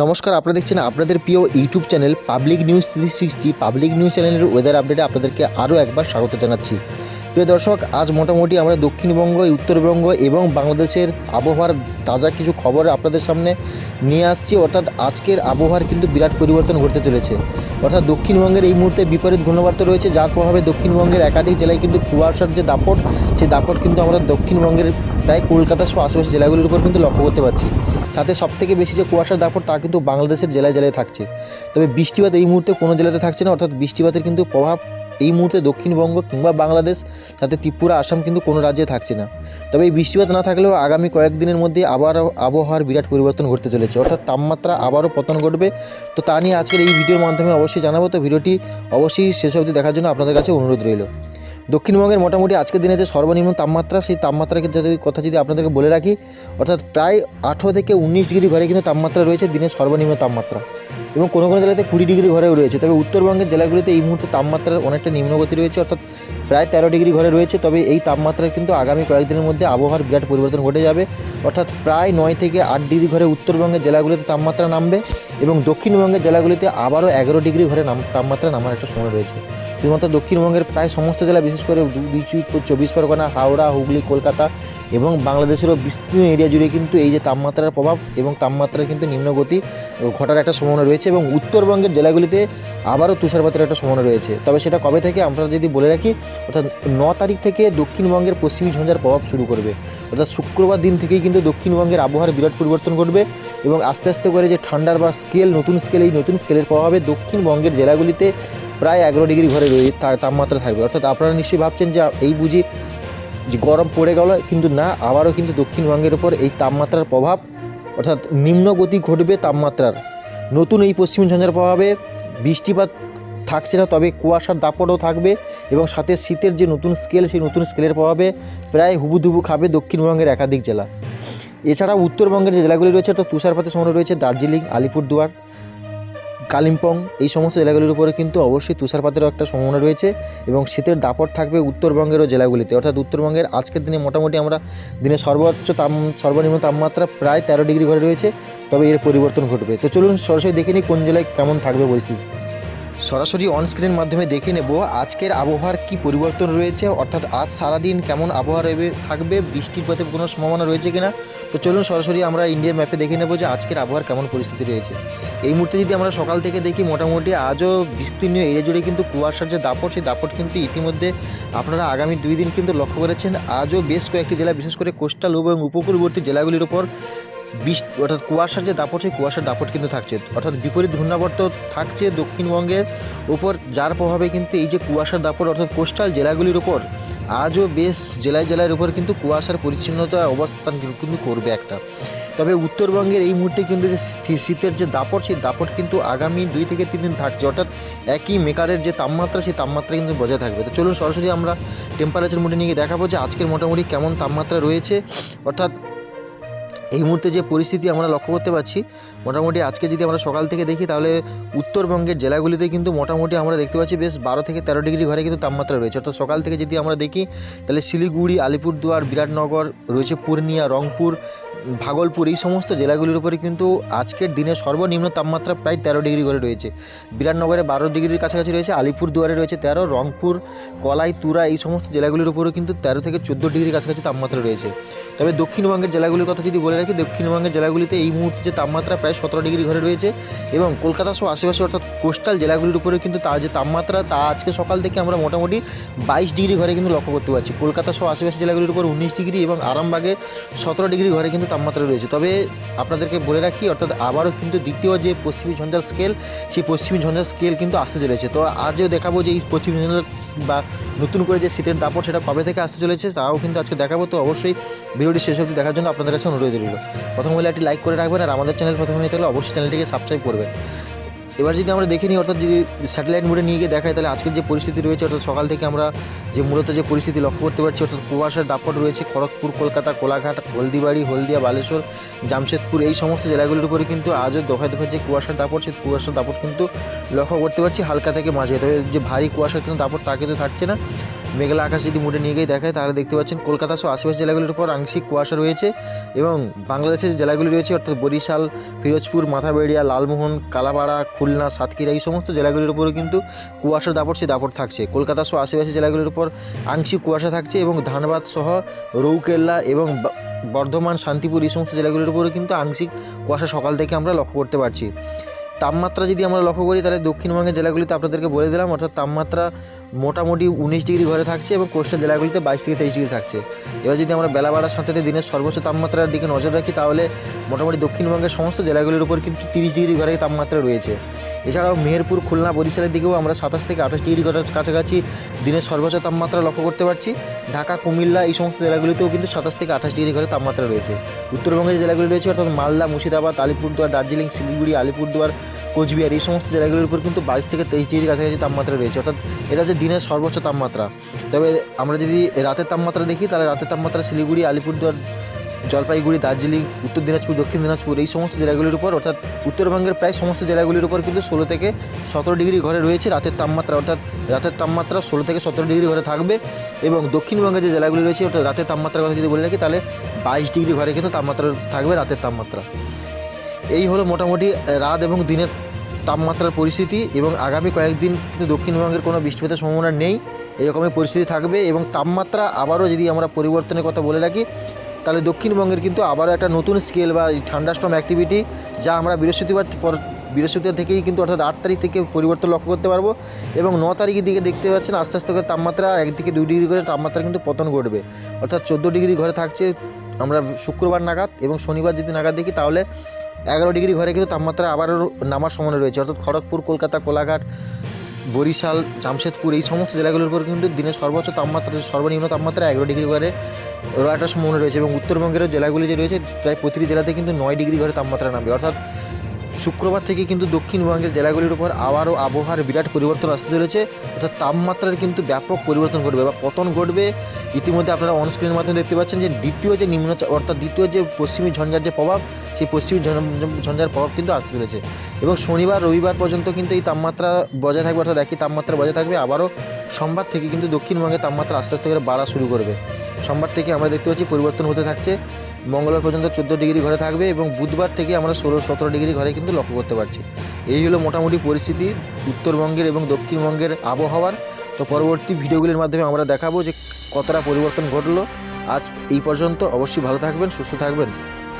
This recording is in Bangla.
নমস্কার, আপনারা দেখছেন আপনাদের প্রিয় YouTube channel public news three sixty. Public news চ্যানেলের ওয়েদার আপডেটে আপনাদেরকে আরও একবার স্বাগত জানাচ্ছি। প্রিয় দর্শক, আজ মোটামুটি আমরা দক্ষিণবঙ্গ, উত্তরবঙ্গ এবং বাংলাদেশের আবহাওয়ার তাজা কিছু খবর আপনাদের সামনে নিয়ে আসছি। অর্থাৎ আজকের আবহাওয়ার কিন্তু বিরাট পরিবর্তন ঘটতে চলেছে। অর্থাৎ দক্ষিণবঙ্গের এই মুহূর্তে বিপরীত ঘূর্ণবার্তা রয়েছে, যার প্রভাবে দক্ষিণবঙ্গের একাধিক জেলায় কিন্তু কুয়াশার যে দাপট, সেই দাপট কিন্তু আমরা দক্ষিণবঙ্গের প্রায় কলকাতা সহ আশেপাশে জেলাগুলির উপর কিন্তু লক্ষ্য করতে পারছি। সাথে সবথেকে বেশি যে কুয়াশার দাপট, তা কিন্তু বাংলাদেশের জেলায় জেলায় থাকছে। তবে বৃষ্টিপাত এই মুহূর্তে কোনো জেলাতে থাকছে না, অর্থাৎ বৃষ্টিপাতের কিন্তু প্রভাব এই মুহূর্তে দক্ষিণবঙ্গ কিংবা বাংলাদেশ, সাথে ত্রিপুরা, আসাম কিন্তু কোনো রাজ্যে থাকছে না। তবে এই বৃষ্টিপাত না থাকলেও আগামী কয়েকদিনের মধ্যে আবারও আবহাওয়ার বিরাট পরিবর্তন ঘটতে চলেছে। অর্থাৎ তাপমাত্রা আবারও পতন ঘটবে। তো তা নিয়ে আজকের এই ভিডিওর মাধ্যমে অবশ্যই জানাব। তো ভিডিওটি অবশ্যই শেষ অবধি দেখার জন্য আপনাদের কাছে অনুরোধ রইল। দক্ষিণবঙ্গের মোটামুটি আজকের দিনে যে সর্বনিম্ন তাপমাত্রা, সেই তাপমাত্রাকে যদি কথা যদি আপনাদেরকে বলে রাখি, অর্থাৎ প্রায় আঠেরো থেকে উনিশ ডিগ্রি ঘরে কিন্তু তাপমাত্রা রয়েছে দিনের সর্বনিম্ন তাপমাত্রা। এবং কোনো কোনো জেলাতে কুড়ি ডিগ্রি ঘরেও রয়েছে। তবে উত্তরবঙ্গের জেলাগুলিতে এই মুহূর্তে তাপমাত্রার অনেকটা নিম্নগতি রয়েছে, অর্থাৎ প্রায় তেরো ডিগ্রি ঘরে রয়েছে। তবে এই তাপমাত্রা কিন্তু আগামী কয়েকদিনের মধ্যে আবহাওয়ার বিরাট পরিবর্তন ঘটে যাবে। অর্থাৎ প্রায় নয় থেকে আট ডিগ্রি ঘরে উত্তরবঙ্গের জেলাগুলিতে তাপমাত্রা নামবে। এবং দক্ষিণবঙ্গের জেলাগুলিতে আবারও এগারো ডিগ্রি ঘরে নাম তাপমাত্রা নামার একটা সময় রয়েছে। শুধুমাত্র দক্ষিণবঙ্গের প্রায় সমস্ত জেলা, বিশেষ করে দুই চব্বিশ পরগনা, হাওড়া, হুগলি, কলকাতা এবং বাংলাদেশেরও বিস্তীর্ণ এরিয়া জুড়ে কিন্তু এই যে তাপমাত্রার প্রভাব এবং তাপমাত্রার কিন্তু নিম্নগতি ঘটার একটা সম্ভাবনা রয়েছে এবং উত্তরবঙ্গের জেলাগুলিতে আবারও তুষারপাতের একটা সম্ভাবনা রয়েছে। তবে সেটা কবে থেকে আমরা যদি বলে রাখি, অর্থাৎ ন তারিখ থেকে দক্ষিণবঙ্গের পশ্চিমী ঝঞ্ঝার প্রভাব শুরু করবে। অর্থাৎ শুক্রবার দিন থেকেই কিন্তু দক্ষিণবঙ্গের আবহাওয়ার বিরাট পরিবর্তন ঘটবে এবং আস্তে আস্তে করে যে ঠান্ডার বা স্কেল, নতুন স্কেল, এই নতুন স্কেলের প্রভাবে দক্ষিণবঙ্গের জেলাগুলিতে প্রায় এগারো ডিগ্রি ঘরে রয়ে তাপমাত্রা থাকবে। অর্থাৎ আপনারা নিশ্চয়ই ভাবছেন যে এই বুঝি যে গরম পড়ে গেল, কিন্তু না, আবারও কিন্তু দক্ষিণবঙ্গের উপর এই তাপমাত্রার প্রভাব, অর্থাৎ নিম্ন গতি ঘটবে তাপমাত্রার। নতুন এই পশ্চিম ঝঞ্ঝার প্রভাবে বৃষ্টিপাত থাকছে না, তবে কুয়াশার দাপটও থাকবে এবং সাথে শীতের যে নতুন স্কেল সেই নতুন স্কেলের প্রভাবে প্রায় হুবুধুবু খাবে দক্ষিণবঙ্গের একাধিক জেলা। এছাড়া উত্তরবঙ্গের যে জেলাগুলি রয়েছে, অর্থাৎ তুষারপাতের সময় রয়েছে দার্জিলিং, আলিপুরদুয়ার কালিম্পং, এই সমস্ত জেলাগুলির উপরে কিন্তু অবশ্যই তুষারপাতেরও একটা সম্ভাবনা রয়েছে এবং শীতের দাপট থাকবে উত্তরবঙ্গেরও জেলাগুলিতে। অর্থাৎ উত্তরবঙ্গের আজকের দিনে মোটামুটি আমরা দিনে সর্বোচ্চ তাপ সর্বনিম্ন তাপমাত্রা প্রায় তেরো ডিগ্রি ঘরে রয়েছে, তবে এর পরিবর্তন ঘটবে। তো চলুন সরাসরি দেখে নিই কোন জেলায় কেমন থাকবে পরিস্থিতি। সরাসরি অনস্ক্রিন মাধ্যমে দেখে নেব আজকের আবহাওয়ার কি পরিবর্তন রয়েছে, অর্থাৎ আজ সারাদিন কেমন আবহাওয়া থাকবে, বৃষ্টির পথে কোনো সম্ভাবনা রয়েছে কিনা? তো চলুন সরাসরি আমরা ইন্ডিয়ার ম্যাপে দেখে নেব যে আজকের আবহাওয়ার কেমন পরিস্থিতি রয়েছে। এই মুহূর্তে যদি আমরা সকাল থেকে দেখি, মোটামুটি আজও বিস্তীর্ণ এরিয়া জুড়ে কিন্তু কুয়াশার যে দাপট, সেই দাপট কিন্তু ইতিমধ্যে আপনারা আগামী দুই দিন কিন্তু লক্ষ্য করেছেন। আজও বেশ কয়েকটি জেলা, বিশেষ করে কোস্টাল এবং উপকূলবর্তী জেলাগুলির ওপর বৃষ্টি অর্থাৎ কুয়াশার যে দাপট, সেই কুয়াশার দাপট কিন্তু থাকছে। অর্থাৎ বিপরীত ঘূর্ণাবর্ত থাকছে দক্ষিণবঙ্গের উপর, যার প্রভাবে কিন্তু এই যে কুয়াশার দাপট, অর্থাৎ কোস্টাল জেলাগুলির উপর, আজও বেশ জেলায় জেলার উপর কিন্তু কুয়াশার পরিচ্ছন্নতা অবস্থান কিন্তু করবে একটা। তবে উত্তরবঙ্গের এই মুহূর্তে কিন্তু যে শীতের যে দাপট, সেই দাপট কিন্তু আগামী দুই থেকে তিন দিন থাকছে। অর্থাৎ একই মেকারের যে তাপমাত্রা, সেই তাপমাত্রা কিন্তু বজায় থাকবে। তো চলুন সরাসরি আমরা টেম্পারেচার মোডে নিয়ে দেখাবো যে আজকের মোটামুটি কেমন তাপমাত্রা রয়েছে। অর্থাৎ এই মুহূর্তে যে পরিস্থিতি আমরা লক্ষ্য করতে পারছি, মোটামুটি আজকে যদি আমরা সকাল থেকে দেখি, তাহলে উত্তরবঙ্গের জেলাগুলিতে কিন্তু মোটামুটি আমরা দেখতে পাচ্ছি বেশ বারো থেকে তেরো ডিগ্রি ঘরে কিন্তু তাপমাত্রা রয়েছে। অর্থাৎ সকাল থেকে যদি আমরা দেখি, তাহলে শিলিগুড়ি, আলিপুরদুয়ার, বিরাটনগর, রয়েছে পূর্ণিয়া, রংপুর ভাগলপুর, এই সমস্ত জেলাগুলির উপরে কিন্তু আজকের দিনে সর্বনিম্ন তাপমাত্রা প্রায় তেরো ডিগ্রি করে রয়েছে। বিরাটনগরে বারো ডিগ্রির কাছাকাছি রয়েছে, আলিপুরদুয়ারে রয়েছে তেরো, রংপুর কলাই তুরা এই সমস্ত জেলাগুলির উপরেও কিন্তু তেরো থেকে চোদ্দ ডিগ্রির কাছাকাছি তাপমাত্রা রয়েছে। তবে দক্ষিণবঙ্গের জেলাগুলির কথা যদি বলে রাখি, দক্ষিণবঙ্গের জেলাগুলিতে এই মুহূর্তে যে তাপমাত্রা প্রায় সতেরো ডিগ্রি ঘরে রয়েছে এবং কলকাতা সহ আশেপাশে অর্থাৎ কোস্টাল জেলাগুলির উপরে কিন্তু তার যে তাপমাত্রা, তা আজকে সকাল থেকে আমরা মোটামুটি বাইশ ডিগ্রি ঘরে কিন্তু লক্ষ্য করতে পারছি। কলকাতা সহ আশেপাশে জেলাগুলির উপর উনিশ ডিগ্রি এবং আরামবাগে সতেরো ডিগ্রি ঘরে কিন্তু তাপমাত্রা রয়েছে। তবে আপনাদেরকে বলে রাখি, অর্থাৎ আবারও কিন্তু দ্বিতীয় যে পশ্চিমী ঝঞ্ঝার স্কেল সেই পশ্চিমী ঝঞ্ঝার স্কেল কিন্তু আসতে চলেছে। তো আজও দেখাবো যে এই পশ্চিমী ঝঞ্ঝার বা নতুন করে যে শীতের দাপট সেটা কবে থেকে আসতে চলেছে, তাও কিন্তু আজকে দেখাবো। তো অবশ্যই ভিডিওটি শেষ অবধি দেখার জন্য আপনাদের কাছে অনুরোধ রইল। প্রথম হলে একটি লাইক করে রাখবেন আর আমাদের চ্যানেল প্রথমে থাকলে অবশ্যই চ্যানেলটিকে সাবস্ক্রাইব করবেন। এবার যদি আমরা দেখে নিই, অর্থাৎ যদি স্যাটেলাইট মোডে নিয়ে গিয়ে দেখাই তাহলে আজকের যে পরিস্থিতি রয়েছে, অর্থাৎ সকাল থেকে আমরা যে মূলত যে পরিস্থিতি লক্ষ্য করতে পারছি, অর্থাৎ কুয়াশার দাপট রয়েছে, খড়গপুর, কলকাতা, কোলাঘাট, হলদিবাড়ি, হলদিয়া, বালেশ্বর, জামশেদপুর, এই সমস্ত জেলাগুলির উপরে কিন্তু আজও দফায় দফায় যে কুয়াশার দাপট, সেই কুয়াশার দাপট কিন্তু লক্ষ্য করতে পারছি হালকা থেকে মাঝে। তবে যে ভারী কুয়াশার কিন্তু দাপট তা কিন্তু থাকছে না। মেঘলা আকাশ যদি মোটে নিয়ে গিয়ে দেখায়, তাহলে দেখতে পাচ্ছেন কলকাতা সহ আশেপাশের জেলাগুলির উপর আংশিক কুয়াশা রয়েছে এবং বাংলাদেশের জেলাগুলি রয়েছে, অর্থাৎ বরিশাল, ফিরোজপুর, মাথাবেড়িয়া, লালমোহন, কালাপাড়া, খুলনা, সাতক্ষীরা, এই সমস্ত জেলাগুলির উপরেও কিন্তু কুয়াশার দাপট সে দাপট থাকছে। কলকাতা সহ আশেপাশের জেলাগুলির উপর আংশিক কুয়াশা থাকছে এবং ধানবাদ সহ রৌকেল্লা এবং বর্ধমান, শান্তিপুর, এই সমস্ত জেলাগুলির উপরে কিন্তু আংশিক কুয়াশা সকাল থেকে আমরা লক্ষ্য করতে পারছি। তাপমাত্রা যদি আমরা লক্ষ্য করি, তাহলে দক্ষিণবঙ্গের জেলাগুলিতে আপনাদেরকে বলে দিলাম, অর্থাৎ তাপমাত্রা মোটামুটি উনিশ ডিগ্রি ঘরে থাকছে এবং কোস্টাল জেলাগুলিতে বাইশ থেকে তেইশ ডিগ্রি থাকছে। এবার যদি আমরা বেলা বাড়ার সাথে সাথে দিনের সর্বোচ্চ তাপমাত্রার দিকে নজর রাখি, তাহলে মোটামুটি দক্ষিণবঙ্গের সমস্ত জেলাগুলির উপর কিন্তু তিরিশ ডিগ্রি ঘরে তাপমাত্রা রয়েছে। এছাড়াও মেহেরপুর, খুলনা বরিশালের দিকেও আমরা সাতাশ থেকে আঠাশ ডিগ্রি কাছাকাছি দিনের সর্বোচ্চ তাপমাত্রা লক্ষ্য করতে পারছি। ঢাকা, কুমিল্লা এই সমস্ত জেলাগুলিতেও কিন্তু সাতাশ থেকে আঠাশ ডিগ্রি ঘরে তাপমাত্রা রয়েছে। উত্তরবঙ্গের জেলাগুলি রয়েছে, অর্থাৎ মালদা, মুর্শিদাবাদ, আলিপুরদুয়ার, দার্জিলিং, শিলিগুড়ি, আলিপুরদুয়ার কোচবিহার, এই সমস্ত জেলাগুলির উপর কিন্তু বাইশ থেকে তেইশ ডিগ্রি কাছাকাছি তাপমাত্রা রয়েছে। অর্থাৎ এটা হচ্ছে দিনের সর্বোচ্চ তাপমাত্রা। তবে আমরা যদি রাতের তাপমাত্রা দেখি, তাহলে রাতের তাপমাত্রা শিলিগুড়ি, আলিপুরদুয়ার, জলপাইগুড়ি, দার্জিলিং, উত্তর দিনাজপুর, দক্ষিণ দিনাজপুর, এই সমস্ত জেলাগুলির উপর, অর্থাৎ উত্তরবঙ্গের প্রায় সমস্ত জেলাগুলির উপর কিন্তু ষোলো থেকে সতেরো ডিগ্রি ঘরে রয়েছে রাতের তাপমাত্রা। অর্থাৎ রাতের তাপমাত্রা ষোলো থেকে সতেরো ডিগ্রি ঘরে থাকবে এবং দক্ষিণবঙ্গের যে জেলাগুলি রয়েছে, অর্থাৎ রাতের তাপমাত্রার কথা যদি বলে রাখি, তাহলে বাইশ ডিগ্রি ঘরে কিন্তু তাপমাত্রা থাকবে রাতের তাপমাত্রা। এই হলো মোটামুটি রাত এবং দিনের তাপমাত্রার পরিস্থিতি এবং আগামী কয়েকদিন কিন্তু দক্ষিণবঙ্গের কোনো বৃষ্টিপাতের সম্ভাবনা নেই। এরকমই পরিস্থিতি থাকবে এবং তাপমাত্রা আবারও যদি আমরা পরিবর্তনের কথা বলে রাখি, তাহলে দক্ষিণবঙ্গের কিন্তু আবারও একটা নতুন স্কেল বা ঠান্ডাস্টম অ্যাক্টিভিটি যা আমরা বৃহস্পতিবার পর বৃহস্পতিবার থেকেই কিন্তু অর্থাৎ আট তারিখ থেকে পরিবর্তন লক্ষ্য করতে পারব এবং ন তারিখের দিকে দেখতে পাচ্ছেন আস্তে আস্তে করে তাপমাত্রা এক থেকে দুই ডিগ্রি করে তাপমাত্রা কিন্তু পতন ঘটবে। অর্থাৎ চোদ্দ ডিগ্রি ঘরে থাকছে আমরা শুক্রবার নাগাদ এবং শনিবার যদি নাগাদ দেখি, তাহলে এগারো ডিগ্রি ঘরে কিন্তু তাপমাত্রা আবারও নামার সময় রয়েছে। অর্থাৎ খড়গপুর, কলকাতা, কোলাঘাট, বরিশাল, জামশেদপুর এই সমস্ত জেলাগুলোর উপর কিন্তু দিনের সর্বোচ্চ তাপমাত্রা, সর্বনিম্ন তাপমাত্রা এগারো ডিগ্রি ঘরে একটা সম্ভাবনা রয়েছে এবং উত্তরবঙ্গের জেলাগুলি যে রয়েছে, প্রায় প্রতিটি জেলাতে কিন্তু নয় ডিগ্রি ঘরে তাপমাত্রা নামবে। অর্থাৎ শুক্রবার থেকে কিন্তু দক্ষিণবঙ্গের জেলাগুলির উপর আবারও আবহাওয়ার বিরাট পরিবর্তন আসতে চলেছে। অর্থাৎ তাপমাত্রার কিন্তু ব্যাপক পরিবর্তন ঘটবে বা পতন ঘটবে। ইতিমধ্যে আপনারা অনস্ক্রিনের মাধ্যমে দেখতে পাচ্ছেন যে দ্বিতীয় যে নিম্নচাপ, অর্থাৎ দ্বিতীয় যে পশ্চিমী ঝঞ্ঝার যে প্রভাব, সেই পশ্চিমী ঝঞ্ঝা- ঝঞ্ঝার প্রভাব কিন্তু আসতে চলেছে। এবং শনিবার, রবিবার পর্যন্ত কিন্তু এই তাপমাত্রা বজায় থাকবে, অর্থাৎ একই তাপমাত্রা বজায় থাকবে। আবারও সোমবার থেকে কিন্তু দক্ষিণবঙ্গে তাপমাত্রা আস্তে আস্তে করে বাড়া শুরু করবে। সোমবার থেকে আমরা দেখতে পাচ্ছি পরিবর্তন হতে থাকছে। মঙ্গলবার পর্যন্ত চোদ্দ ডিগ্রি ঘরে থাকবে এবং বুধবার থেকে আমরা ষোলো, সতেরো ডিগ্রি ঘরে কিন্তু লক্ষ্য করতে পারছি। এই হলো মোটামুটি পরিস্থিতি উত্তরবঙ্গের এবং দক্ষিণবঙ্গের আবহাওয়ার। তো পরবর্তী ভিডিওগুলির মাধ্যমে আমরা দেখাবো যে কতটা পরিবর্তন ঘটলো। আজ এই পর্যন্ত, অবশ্যই ভালো থাকবেন, সুস্থ থাকবেন।